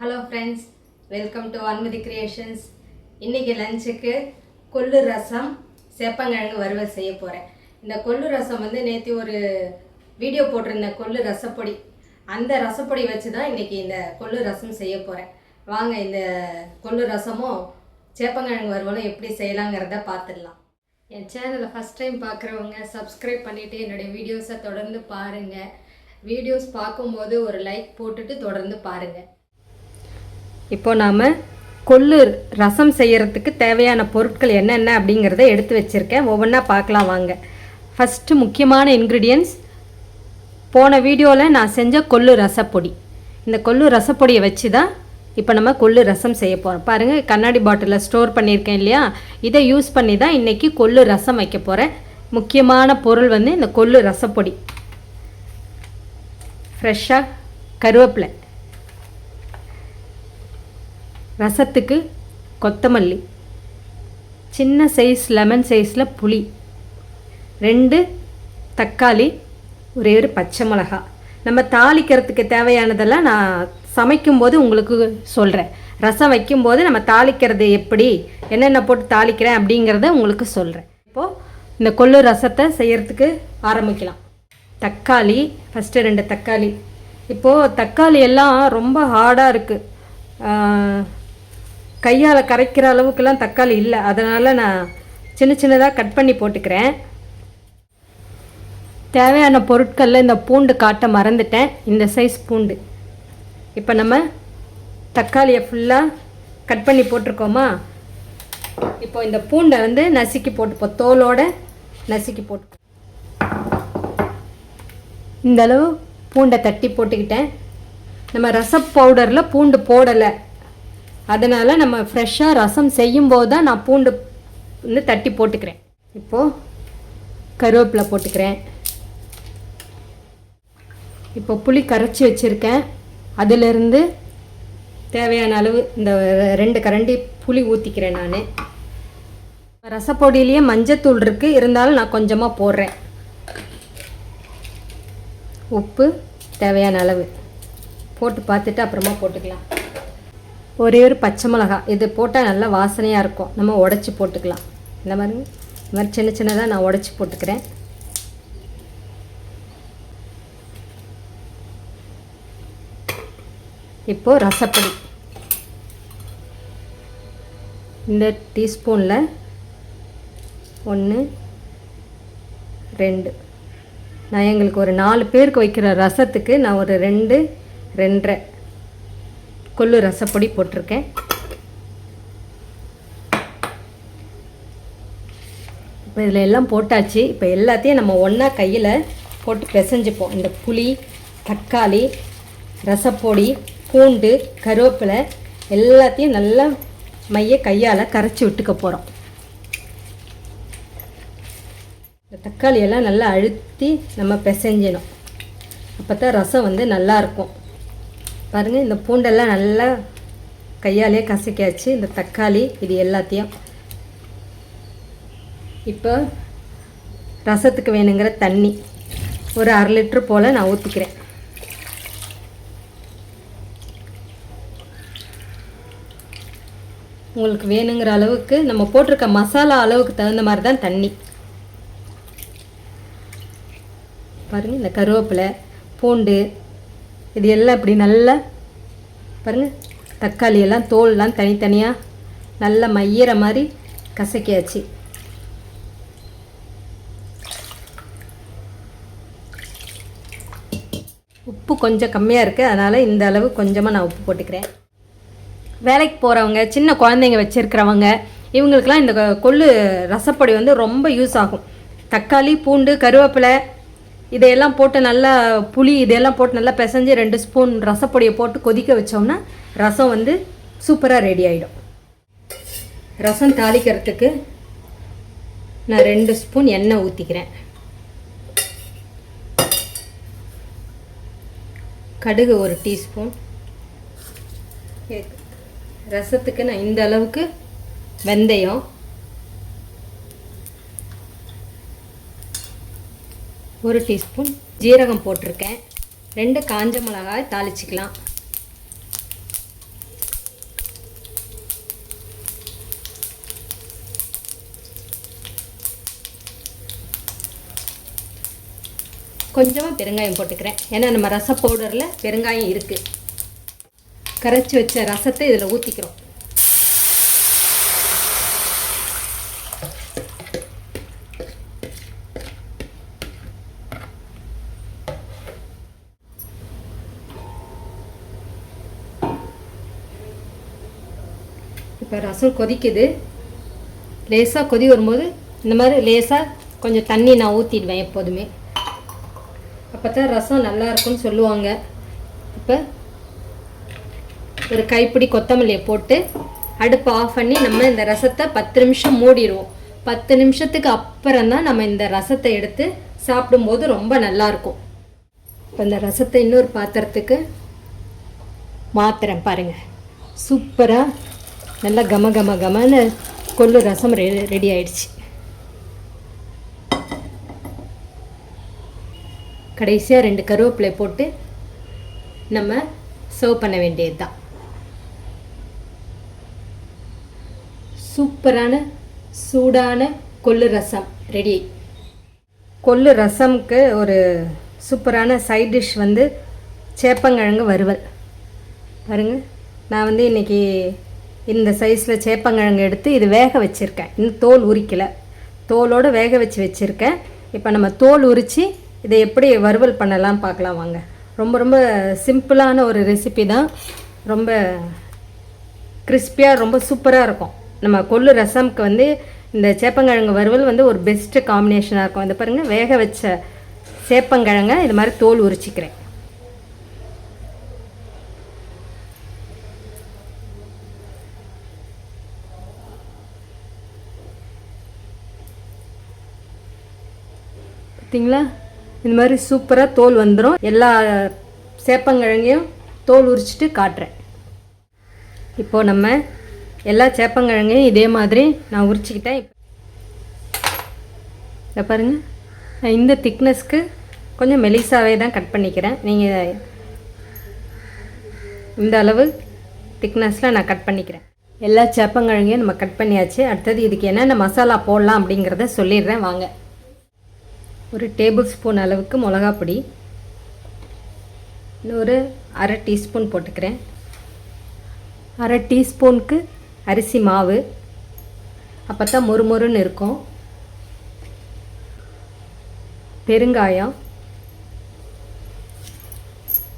Hello friends welcome to Anmathi creations இன்றைக்கி லஞ்சுக்கு கொள்ளு ரசம் சேப்பங்கிழங்கு வறுவல் செய்ய போகிறேன் இந்த கொள்ளு ரசம் வந்து நேற்று ஒரு வீடியோ போட்டிருந்தேன் கொள்ளு ரசப்பொடி. அந்த ரசப்பொடி வச்சு தான் இன்றைக்கி இந்த கொள்ளு ரசம் செய்ய போகிறேன் வாங்க இந்த கொள்ளு ரசமும் சேப்பங்கிழங்கு வறுவலும் எப்படி செய்யலாங்கிறத பார்த்துடலாம். என் சேனலை ஃபஸ்ட் டைம் பார்க்குறவங்க சப்ஸ்கிரைப் பண்ணிவிட்டு என்னுடைய வீடியோஸை தொடர்ந்து பாருங்கள் வீடியோஸ் பார்க்கும்போது ஒரு லைக் போட்டுட்டு தொடர்ந்து பாருங்கள் இப்போ நாம் கொள்ளு ரசம் செய்யறதுக்கு தேவையான பொருட்கள் என்னென்ன அப்படிங்கிறத எடுத்து வச்சுருக்கேன். ஒவ்வொன்றா பார்க்கலாம் வாங்க. ஃபஸ்ட்டு முக்கியமான இன்க்ரீடியன்ஸ் போன வீடியோவில் நான் செஞ்ச கொள்ளு ரசப்பொடி. இந்த கொள்ளு ரசப்பொடியை வச்சு தான் இப்போ நம்ம கொள்ளு ரசம் செய்ய போகிறோம் பாருங்கள் கண்ணாடி பாட்டிலில் ஸ்டோர் பண்ணியிருக்கேன் இல்லையா? இதை யூஸ் பண்ணி தான் இன்றைக்கி கொள்ளு ரசம் வைக்க போகிறேன் முக்கியமான பொருள் வந்து இந்த கொள்ளு ரசப்பொடி. ஃப்ரெஷ்ஷாக கருவேப்பிலை. ரசத்துக்கு கொத்தமல்லி. சின்ன சைஸ் லெமன் சைஸில் புளி. ரெண்டு தக்காளி ஒரே ஒரு பச்சை மிளகா. நம்ம தாளிக்கிறதுக்கு தேவையானதெல்லாம் நான் சமைக்கும்போது உங்களுக்கு சொல்கிறேன் ரசம் வைக்கும்போது நம்ம தாளிக்கிறது எப்படி என்னென்ன போட்டு தாளிக்கிறேன் அப்படிங்கிறத உங்களுக்கு சொல்கிறேன் இப்போது இந்த கொள்ளு ரசத்தை செய்கிறதுக்கு ஆரம்பிக்கலாம். தக்காளி ஃபஸ்ட்டு ரெண்டு தக்காளி. இப்போது தக்காளி எல்லாம் ரொம்ப ஹார்டாக இருக்குது கையால் கரைக்கிற அளவுக்குலாம் தக்காளி இல்லை. அதனால் நான் சின்ன சின்னதாக கட் பண்ணி போட்டுக்கிறேன். தேவையான பொருட்களில் இந்த பூண்டு காட்ட மறந்துட்டேன். இந்த சைஸ் பூண்டு. இப்போ நம்ம தக்காளியை ஃபுல்லாக கட் பண்ணி போட்டிருக்கோமா? இப்போ இந்த பூண்டை வந்து நசுக்கி போட்டுப்போம் தோலோட நசுக்கி போட்டு இந்தளவு பூண்டை தட்டி போட்டுக்கிட்டேன். நம்ம ரச பவுடரில் பூண்டு போடலை. அதனால் நம்ம ஃப்ரெஷ்ஷாக ரசம் செய்யும்போது தான் நான் பூண்டு வந்து தட்டி போட்டுக்கிறேன். இப்போது கருவேப்பிலை போட்டுக்கிறேன். இப்போ புளி கரைச்சி வச்சுருக்கேன். அதிலிருந்து தேவையான அளவு இந்த ரெண்டு கரண்டி புளி ஊற்றிக்கிறேன் நான். ரசப்பொடியிலேயே மஞ்சத்தூள் இருக்குது இருந்தாலும் நான் கொஞ்சமாக போடுறேன். உப்பு தேவையான அளவு. போட்டு பார்த்துட்டு அப்புறமா போட்டுக்கலாம். ஒரே ஒரு பச்சை மிளகாய் இது போட்டால் நல்லா வாசனையாக இருக்கும். நம்ம உடச்சி போட்டுக்கலாம். இந்த மாதிரி இந்த மாதிரி சின்ன சின்னதாக நான் உடச்சி போட்டுக்கிறேன். இப்போது ரசப்பொடி. இந்த டீஸ்பூனில் ஒன்று ரெண்டு. நான் எங்களுக்கு ஒரு நாலு பேருக்கு வைக்கிற ரசத்துக்கு நான் ஒரு ரெண்டு ரெண்டரை. கொள்ளு ரசப்பொடி போட்டிருக்கேன். இப்போ இதில் எல்லாம் போட்டாச்சு. இப்போ எல்லாத்தையும் நம்ம ஒன்றா கையில் போட்டு பிசைஞ்சுப்போம். இந்த புளி தக்காளி ரசப்பொடி பூண்டு கருவேப்பிலை எல்லாத்தையும் நல்லா மைய கையால் கரைச்சி விட்டுக்க போகிறோம் இந்த தக்காளி எல்லாம் நல்லா அழுத்தி நம்ம பிசைஞ்சணும் அப்போ தான் ரசம் வந்து நல்லாயிருக்கும் பாருங்கள் இந்த பூண்டெல்லாம் நல்லா கையாலே கசக்கியாச்சு. இந்த தக்காளி இது எல்லாத்தையும். இப்போ ரசத்துக்கு வேணுங்கிற தண்ணி ஒரு அரை லிட்ரு போல் நான் ஊற்றிக்கிறேன் உங்களுக்கு வேணுங்கிற அளவுக்கு நம்ம போட்டிருக்க மசாலா அளவுக்கு தகுந்த மாதிரி தான் தண்ணி. பாருங்கள் இந்த கருவேப்பிலை பூண்டு இது எல்லாம் இப்படி நல்லா பாருங்கள் தக்காளி எல்லாம் தோல்லாம் தனித்தனியாக நல்லா மையிற மாதிரி கசக்கியாச்சு. உப்பு கொஞ்சம் கம்மியாக இருக்குது அதனால் இந்த அளவு கொஞ்சமாக நான் உப்பு போட்டுக்கிறேன். வேலைக்கு போகிறவங்க சின்ன குழந்தைங்க வச்சுருக்கிறவங்க இவங்களுக்கெல்லாம் இந்த கொள்ளு ரசப்பொடி வந்து ரொம்ப யூஸ் ஆகும். தக்காளி பூண்டு கருவேப்பிலை இதையெல்லாம் போட்டு நல்லா புளி இதையெல்லாம் போட்டு நல்லா பிசைஞ்சு ரெண்டு ஸ்பூன் ரசப்பொடியை போட்டு கொதிக்க வச்சோம்னா ரசம் வந்து சூப்பராக ரெடி ஆகிடும் ரசம் தாளிக்கிறதுக்கு நான் ரெண்டு ஸ்பூன் எண்ணெய் ஊற்றிக்கிறேன் கடுகு ஒரு டீஸ்பூன். ரசத்துக்கு நான் இந்த அளவுக்கு வெந்தயம். ஒரு டீஸ்பூன் ஜீரகம் போட்டிருக்கேன். ரெண்டு காஞ்ச மிளகாய் தாளிச்சிக்கலாம். கொஞ்சமாக பெருங்காயம் போட்டுக்கிறேன். ஏன்னா நம்ம ரச பவுடரில் பெருங்காயம் இருக்குது கரைச்சி வச்ச ரசத்தை இதில் ஊற்றிக்கிறோம் இப்போ ரசம் கொதிக்குது. லேசாக கொதி வரும்போது இந்த மாதிரி லேசாக கொஞ்சம் தண்ணி நான் ஊற்றிடுவேன் எப்போதுமே. அப்போ தான் ரசம் நல்லா இருக்கும்னு சொல்லுவாங்க. இப்போ ஒரு கைப்பிடி கொத்தமல்லியை போட்டு அடுப்பை ஆஃப் பண்ணி நம்ம இந்த ரசத்தை பத்து நிமிஷம் மூடிடுவோம். பத்து நிமிஷத்துக்கு அப்புறம் தான் நம்ம இந்த ரசத்தை எடுத்து சாப்பிடும்போது ரொம்ப நல்லா இருக்கும். இப்போ இந்த ரசத்தை இன்னொரு பாத்திரத்துக்கு மாத்திரம் பாருங்கள் சூப்பராக நல்லா கம கம கமன்னு கொள்ளு ரசம் ரெ ரெடி ஆயிடுச்சு. கடைசியாக ரெண்டு கருவேப்பிலை போட்டு நம்ம சர்வ் பண்ண வேண்டியது தான் சூப்பரான சூடான கொள்ளு ரசம் ரெடி. கொள்ளு ரசம்க்கு ஒரு சூப்பரான சைட் டிஷ் வந்து சேப்பங்கிழங்கு வறுவல். பாருங்கள் நான் வந்து இன்னைக்கு இந்த சைஸில் சேப்பங்கிழங்கு எடுத்து இது வேக வச்சுருக்கேன். இன்னும் தோல் உரிக்கலை. தோலோடு வேக வச்சு வச்சுருக்கேன். இப்போ நம்ம தோல் உரித்து இதை எப்படி வறுவல் பண்ணலாம் பார்க்கலாம் வாங்க. ரொம்ப ரொம்ப சிம்பிளான ஒரு ரெசிபி தான். ரொம்ப கிறிஸ்பியாக ரொம்ப சூப்பராக இருக்கும். நம்ம கொள்ளு ரசம்க்கு வந்து இந்த சேப்பங்கிழங்கு வறுவல் வந்து ஒரு பெஸ்ட்டு காம்பினேஷனாக இருக்கும். இந்த பாருங்கள் வேக வச்ச சேப்பங்கிழங்க இது மாதிரி தோல் உரிச்சிக்கிறேன். பார்த்தீங்களா இந்த மாதிரி சூப்பராக தோல் வந்துடும் எல்லா சேப்பங்கிழங்கையும் தோல் உரிச்சிட்டு காட்டுறேன். இப்போது நம்ம எல்லா சேப்பங்கிழங்கையும் இதே மாதிரி நான் உரிச்சிக்கிட்டேன். இதை பாருங்கள் நான் இந்த திக்னஸ்க்கு கொஞ்சம் மெலிசாவே தான் கட் பண்ணிக்கிறேன். நீங்கள் இந்த அளவு திக்னஸில் நான் கட் பண்ணிக்கிறேன். எல்லா சேப்பங்கிழங்கையும் நம்ம கட் பண்ணியாச்சு. அடுத்தது இதுக்கு என்னென்ன மசாலா போடலாம் அப்படிங்கிறத சொல்லிடுறேன். வாங்க. ஒரு டேபிள் ஸ்பூன் அளவுக்கு மிளகா பொடி இன்னொரு அரை டீஸ்பூன் போட்டுக்கிறேன். அரை டீஸ்பூனுக்கு அரிசி மாவு. அப்போ தான் மொறுமொறுன்னு இருக்கும். பெருங்காயம்.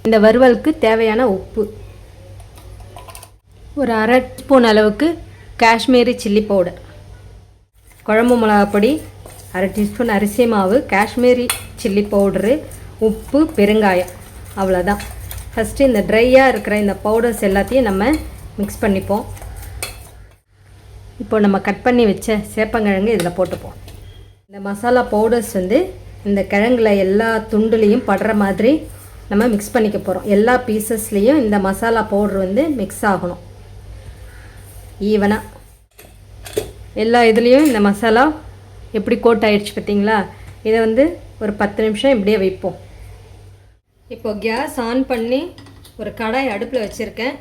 இந்த வறுவலுக்கு தேவையான உப்பு. ஒரு அரை ஸ்பூன் அளவுக்கு காஷ்மீரி சில்லி பவுடர். குழம்பு மிளகாப்பொடி. அரை டீஸ்பூன் அரிசி மாவு காஷ்மீரி சில்லி பவுட்ரு உப்பு பெருங்காயம். அவ்வளோதான் ஃபஸ்ட்டு இந்த ட்ரையாக இருக்கிற இந்த பவுடர்ஸ் எல்லாத்தையும் நம்ம மிக்ஸ் பண்ணிப்போம். இப்போ நம்ம கட் பண்ணி வச்ச சேப்பங்கிழங்கு இதில் போட்டுப்போம். இந்த மசாலா பவுடர்ஸ் வந்து இந்த கிழங்குல எல்லா துண்டுலேயும் படுற மாதிரி நம்ம மிக்ஸ் பண்ணிக்க போகிறோம் எல்லா பீசஸ்லேயும் இந்த மசாலா பவுடர் வந்து மிக்ஸ் ஆகணும். ஈவனாக எல்லா இதுலேயும் இந்த மசாலா எப்படி கோட் ஆயிடுச்சு பார்த்தீங்களா? இதை வந்து ஒரு பத்து நிமிஷம் இப்படியே வைப்போம். இப்போ கேஸ் ஆன் பண்ணி ஒரு கடாய் அடுப்பில் வச்சுருக்கேன்.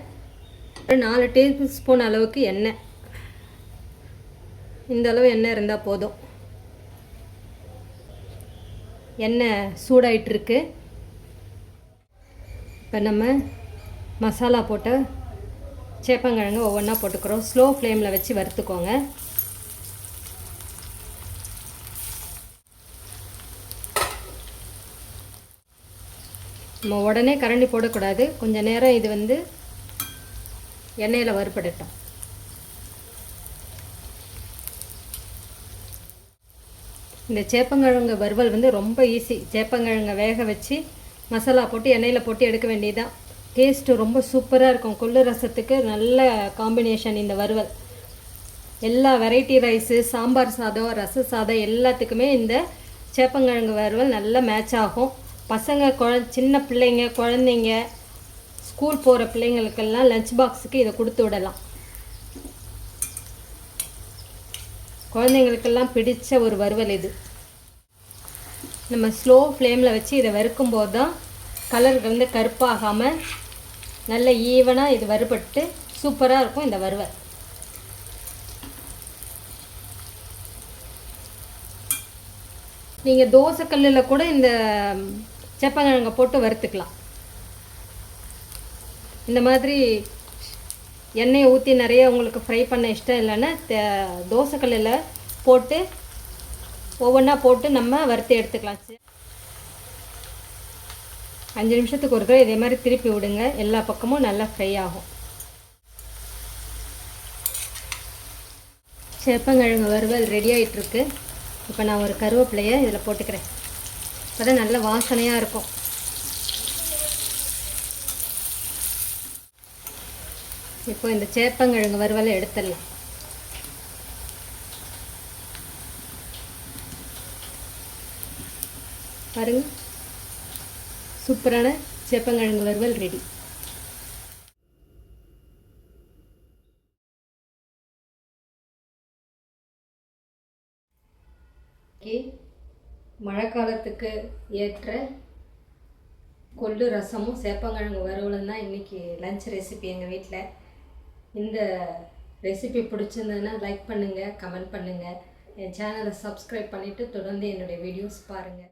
ஒரு நாலு டேபிள் ஸ்பூன் அளவுக்கு எண்ணெய். இந்த அளவு எண்ணெய் இருந்தால் போதும். எண்ணெய் சூடாயிட்டிருக்கு. இப்போ நம்ம மசாலா போட்ட சேப்பங்கிழங்கு ஒவ்வொன்றா போட்டுக்கிறோம். ஸ்லோ ஃப்ளேமில் வச்சு வறுத்துக்கோங்க. நம்ம உடனே கரண்டி போடக்கூடாது. கொஞ்சம் நேரம் இது வந்து எண்ணெயில் வறுபடட்டும். இந்த சேப்பங்கிழங்கு வறுவல் வந்து ரொம்ப ஈஸி சேப்பங்கிழங்கை வேக வச்சு மசாலா போட்டு எண்ணெயில் போட்டு எடுக்க வேண்டியதுதான். டேஸ்ட்டு ரொம்ப சூப்பராக இருக்கும். கொள்ளு ரசத்துக்கு நல்ல காம்பினேஷன் இந்த வறுவல். எல்லா வெரைட்டி ரைஸு சாம்பார் சாதம் ரச சாதம் எல்லாத்துக்குமே இந்த சேப்பங்கிழங்கு வறுவல் நல்லா மேட்ச் ஆகும். பசங்க குழ சின்ன பிள்ளைங்க குழந்தைங்க ஸ்கூல் போகிற பிள்ளைங்களுக்கெல்லாம் லஞ்ச் பாக்ஸுக்கு இதை கொடுத்து விடலாம். குழந்தைங்களுக்கெல்லாம் பிடிச்ச ஒரு வறுவல் இது. நம்ம ஸ்லோ ஃப்ளேமில் வச்சு இதை வறுக்கும் போது தான் கலர் வந்து கருப்பாகாமல் நல்ல ஈவனாக இது வறுபட்டு சூப்பராக இருக்கும் இந்த வறுவல். நீங்கள் தோசைக்கல்லில் கூட இந்த சேப்பங்கிழங்க போட்டு வறுத்துக்கலாம். இந்த மாதிரி எண்ணெயை ஊற்றி நிறைய உங்களுக்கு ஃப்ரை பண்ண இஷ்டம் இல்லைன்னா தே- தோசைக்கல்லில் போட்டு ஒவ்வொன்றா போட்டு நம்ம வறுத்து எடுத்துக்கலாம். அஞ்சு நிமிஷத்துக்கு ஒரு தடவை இதே மாதிரி திருப்பி விடுங்க. எல்லா பக்கமும் நல்லா ஃப்ரை ஆகும். சேப்பங்கிழங்கு வறுவல் ரெடி ஆகிட்டுருக்கு இப்போ நான் ஒரு கருவேப்பிலையை இதில் போட்டுக்கிறேன். அப்போ தான் நல்ல வாசனையாக இருக்கும். இப்போ இந்த சேப்பங்கிழங்கு வறுவலை எடுத்துடலாம். பாருங்க. சூப்பரான சேப்பங்கிழங்கு வறுவல் ரெடி. மழைக்காலத்துக்கு ஏற்ற கொள்ளு ரசமும் சேப்பங்கிழங்கு வறுவலும் தான் இன்றைக்கி லஞ்ச் ரெசிபி எங்கள் வீட்டில் இந்த ரெசிபி பிடிச்சிருந்ததுன்னா லைக் பண்ணுங்கள் கமெண்ட் பண்ணுங்கள் என் சேனலை சப்ஸ்கிரைப் பண்ணிவிட்டு தொடர்ந்து என்னுடைய வீடியோஸ் பாருங்கள்